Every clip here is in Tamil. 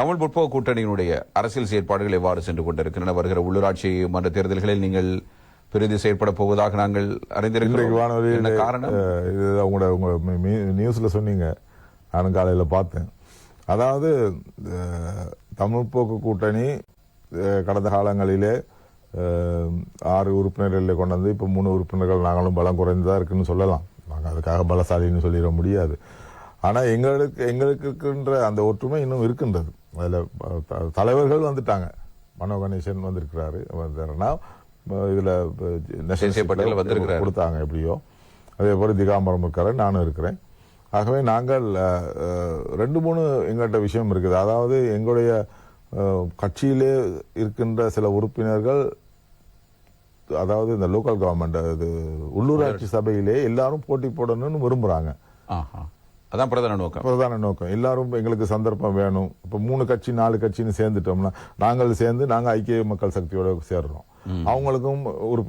தமிழ் முற்போக்கு கூட்டணியினுடைய அரசியல் செயற்பாடுகள் எவ்வாறு சென்று கொண்டிருக்கின்றன? வருகிற உள்ளூராட்சி மன்ற தேர்தல்களில் நீங்கள் பிரிந்து செயற்பட போவதாக நாங்கள் அறிந்திருக்கிறோம். காரணம்? இது உங்களோட உங்க நியூஸ்ல சொன்னீங்க. நானும் காலையில பார்த்தேன். அதாவது தமிழ் போக்கு கூட்டணி கடந்த காலங்களிலே ஆறு உறுப்பினர்களை கொண்டு வந்து இப்போ மூணு உறுப்பினர்கள் நாங்களும் பலம் குறைந்ததா இருக்குன்னு சொல்லலாம். நாங்கள் அதுக்காக பலசாலின்னு சொல்லிட முடியாது. ஆனா எங்களுக்கு எங்களுக்கு இருக்கின்ற அந்த ஒற்றுமை இன்னும் இருக்கின்றது. அதுல தலைவர்கள் வந்துட்டாங்க. மனோ கணேசன் வந்திருக்கிறாரு. வந்தாருன்னா இதுல வந்திருக்கிறாரு. கொடுத்தாங்க எப்படியோ. அதே போல திகாம்பரம் இருக்காரு நானும் இருக்கிறேன். ஆகவே நாங்கள் ரெண்டு மூணு எங்கள்கிட்ட விஷயம் இருக்குது. அதாவது எங்களுடைய கட்சியிலே இருக்கின்ற சில உறுப்பினர்கள் அதாவது இந்த லோக்கல் கவர்மெண்ட் அது உள்ளூராட்சி சபையிலே எல்லாரும் போட்டி போடணும்னு விரும்புறாங்க. ஆஹா. அதான் பிரதான நோக்கம். பிரதான நோக்கம். எல்லாரும் எங்களுக்கு சந்தர்ப்பம் வேணும். இப்ப மூணு கட்சி நாலு கட்சின்னு சேர்ந்துட்டோம்னா நாங்கள் சேர்ந்து நாங்க ஐக்கிய மக்கள் சக்தியோட சேர்றோம். அவங்களுக்கும் ஒரு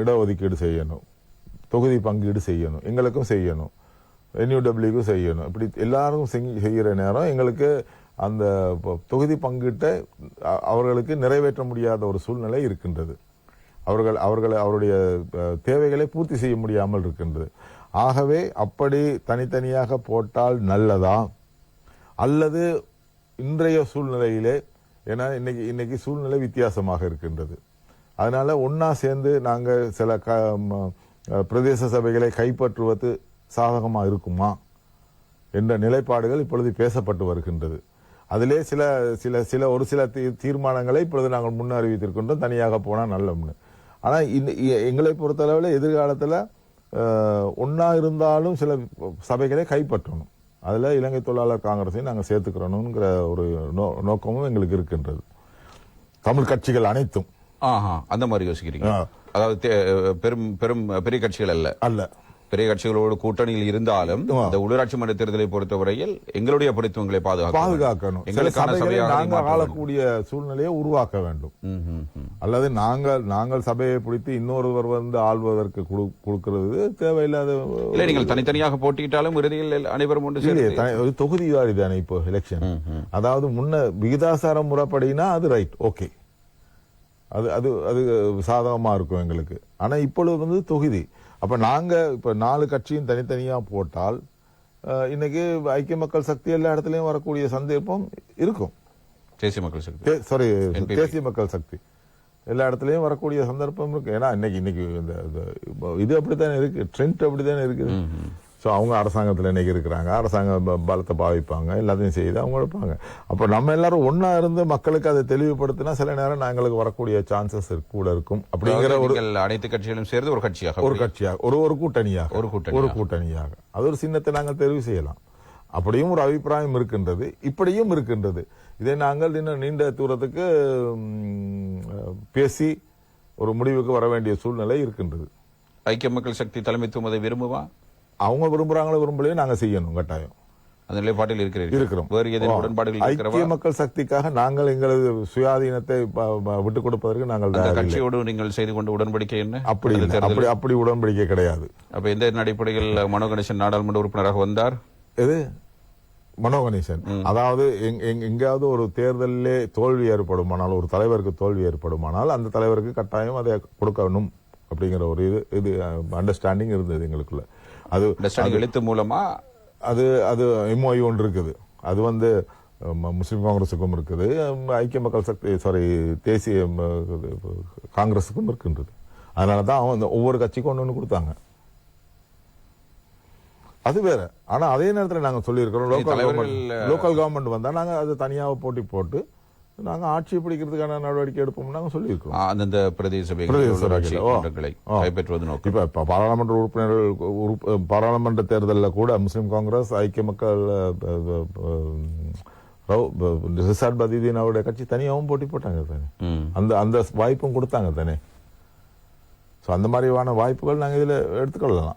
இடஒதுக்கீடு செய்யணும். தொகுதி பங்கீடு செய்யணும். எங்களுக்கும் செய்யணும். என்யூடபிள்யூக்கும் செய்யணும். இப்படி எல்லாரும் செய்யற நேரம் எங்களுக்கு அந்த தொகுதி பங்கீட்டை அவர்களுக்கு நிறைவேற்ற முடியாத ஒரு சூழ்நிலை இருக்கின்றது. அவர்கள் அவர்களை அவருடைய தேவைகளை பூர்த்தி செய்ய முடியாமல் இருக்கின்றது. ஆகவே அப்படி தனித்தனியாக போட்டால் நல்லதா? அல்லது இன்றைய சூழ்நிலையிலே ஏன்னா இன்னைக்கு இன்னைக்கு சூழ்நிலை வித்தியாசமாக இருக்கின்றது. அதனால ஒன்னா சேர்ந்து நாங்கள் சில க- ம- பிரதேச சபைகளை கைப்பற்றுவது சாதகமாக இருக்குமா? என்ற நிலைப்பாடுகள் இப்பொழுது பேசப்பட்டு வருகின்றது. அதிலே சில சில சில ஒரு சில தீ- தீர்மானங்களை இப்பொழுது நாங்கள் முன்னறிவித்திருக்கின்றோம் தனியாக போனால் நல்லம்னு ஆனால் இந்த- எங்களை பொறுத்தளவில் எதிர்காலத்தில் ஒண்ணா இருந்தாலும் சில சபைகளை கைப்பற்றணும். அதுல இலங்கை தொழிலாளர் காங்கிரஸையும் நாங்கள் சேர்த்துக்கிறோம்ங்கிற ஒரு நோ- நோக்கமும் எங்களுக்கு இருக்கின்றது. தமிழ் கட்சிகள் அனைத்தும். ஆஹா அந்த மாதிரி யோசிக்கிறீங்க. அதாவது பெரும் பெரும் பெரிய கட்சிகள் அல்ல. அல்ல. பெரிய கட்சிகளோடு கூட்டணியில் இருந்தாலும். இந்த உள்ளூராட்சி மன்ற தேர்தலை பொறுத்தவரையில் எங்களுடைய படித்துவங்களை பாதுகாக்க பாதுகாக்கணும். எங்களுக்கான சபையாக. ஆளக்கூடிய சூழ்நிலையை உருவாக்க வேண்டும். அல்லது நாங்கள் நாங்கள் சபையை பிடித்து இன்னொருவர் வந்து ஆள்வதற்கு குடு- கொடுக்கிறது தேவையில்லாத இல்ல நீங்கள் தனித்தனியாக போட்டியிட்டாலும் இறுதியில் அனைவரும் ஒன்று ஒரு தொகுதி வாரி தானே இப்போ எலெக்ஷன் அதாவது முன்ன விகிதாசார முறைப்படினா அது ரைட் ஓகே அது அது அது சாதகமா இருக்கும் எங்களுக்கு. ஆனா இப்பொழுது வந்து தொகுதி. அப்ப நாங்க இப்ப நாலு கட்சியும் தனித்தனியா போட்டால் இன்னைக்கு ஐக்கிய மக்கள் சக்தி எல்லா இடத்துலயும் வரக்கூடிய சந்தர்ப்பம் இருக்கும். தேசிய மக்கள் சக்தி. சாரி. தேசிய மக்கள் சக்தி. எல்லா இடத்துலயும் வரக்கூடிய சந்தர்ப்பம் இருக்கு. ஏன்னா இன்னைக்கு இன்னைக்கு இந்த இது அப்படித்தானே இருக்கு. ட்ரெண்ட் அப்படித்தானே இருக்குது. ஸோ அவங்க அரசாங்கத்துல இன்னைக்கு இருக்கிறாங்க. அரசாங்கம் பலத்தை பாவிப்பாங்க. எல்லாத்தையும் செய்து அவங்க எடுப்பாங்க அப்போ நம்ம எல்லாரும் ஒண்ணா இருந்து மக்களுக்கு அதை தெளிவுபடுத்தினா சில நேரம் நாங்களுக்கு வரக்கூடிய சான்சஸ் கூட இருக்கும். அப்படிங்கிற ஒரு அனைத்து கட்சிகளும் சேர்ந்து ஒரு கட்சியாக ஒரு கட்சியாக ஒரு ஒரு கூட்டணியாக. ஒரு கூட்டணியாக. ஒரு கூட்டணியாக. அது ஒரு சின்னத்தை நாங்கள் தெரிவு செய்யலாம். அப்படியும் ஒரு அபிப்பிராயம் இருக்கின்றது இப்படியும் இருக்கின்றது. இதை நாங்கள் இன்னும் நீண்ட தூரத்துக்கு பேசி ஒரு முடிவுக்கு வர வேண்டிய சூழ்நிலை இருக்கின்றது. ஐக்கிய மக்கள் சக்தி தலைமைத்துவம் அதை விரும்புவா அவங்க விரும்புறாங்களோ விரும்பலையோ நாங்க செய்யணும் கட்டாயம். அந்த நிலைப்பாட்டில் இருக்கிறீர்கள். இருக்கிறோம். வேறு ஏதேனும் உடன்பாடுகள் ஐக்கிய மக்கள் சக்திக்காக நாங்கள் எங்களது சுயாதீனத்தை விட்டுக் கொடுப்பதற்கு நாங்கள். கட்சியோடு நீங்கள் செய்து கொண்ட உடன்படிக்கை என்ன? அப்படி? அப்படி அப்படி உடன்படிக்கை கிடையாது. அப்ப எந்த அடிப்படையில் மனோ கணேசன் நாடாளுமன்ற உறுப்பினராக வந்தார்? எது? மனோ கணேசன் அதாவது எங்- எங்- எங்கேயாவது ஒரு தேர்தலிலே தோல்வி ஏற்படுமானால் ஒரு தலைவருக்கு தோல்வி ஏற்படுமானால் அந்த தலைவருக்கு கட்டாயம் அதை கொடுக்கணும் அப்படிங்கிற ஒரு இது இது அண்டர்ஸ்டாண்டிங் இருந்தது எங்களுக்குள்ள. அது எழுத்து மூலமா? அது அது எம்ஓஐ ஒன்று இருக்குது. அது வந்து முஸ்லிம் காங்கிரஸுக்கும் இருக்குது ஐக்கிய மக்கள் சக்தி சாரி தேசிய காங்கிரஸுக்கும் இருக்கின்றது. அதனால தான் அவன் ஒவ்வொரு கட்சிக்கும் ஒன்று ஒன்று கொடுத்தாங்க. அது வேற. ஆனா அதே நேரத்துல நாங்க சொல்லியிருக்கிறோம் லோக்கல் கவர்மெண்ட் லோக்கல் கவர்மெண்ட் வந்தா நாங்க அது தனியாக போட்டி போட்டு நாங்க ஆட்சி பிடிக்கிறதுக்கான நடவடிக்கை எடுப்போம் நாங்க சொல்லியிருக்கிறோம். ஆ, அந்தந்த பிரதேச. கைப்பற்றுவது நோக்கம். இப்ப பாராளுமன்ற உறுப்பினர்கள் உறுப்பு- பாராளுமன்ற தேர்தலில் கூட முஸ்லிம் காங்கிரஸ் ஐக்கிய மக்கள் ரிசாட் பதீதீன் அவருடைய கட்சி தனியாகவும் போட்டி போட்டாங்க தானே. அந்த அந்த வாய்ப்பும் கொடுத்தாங்க தானே. சோ அந்த மாதிரியான வாய்ப்புகள் நாங்க இதுல எடுத்துக்கொள்ளலாம்.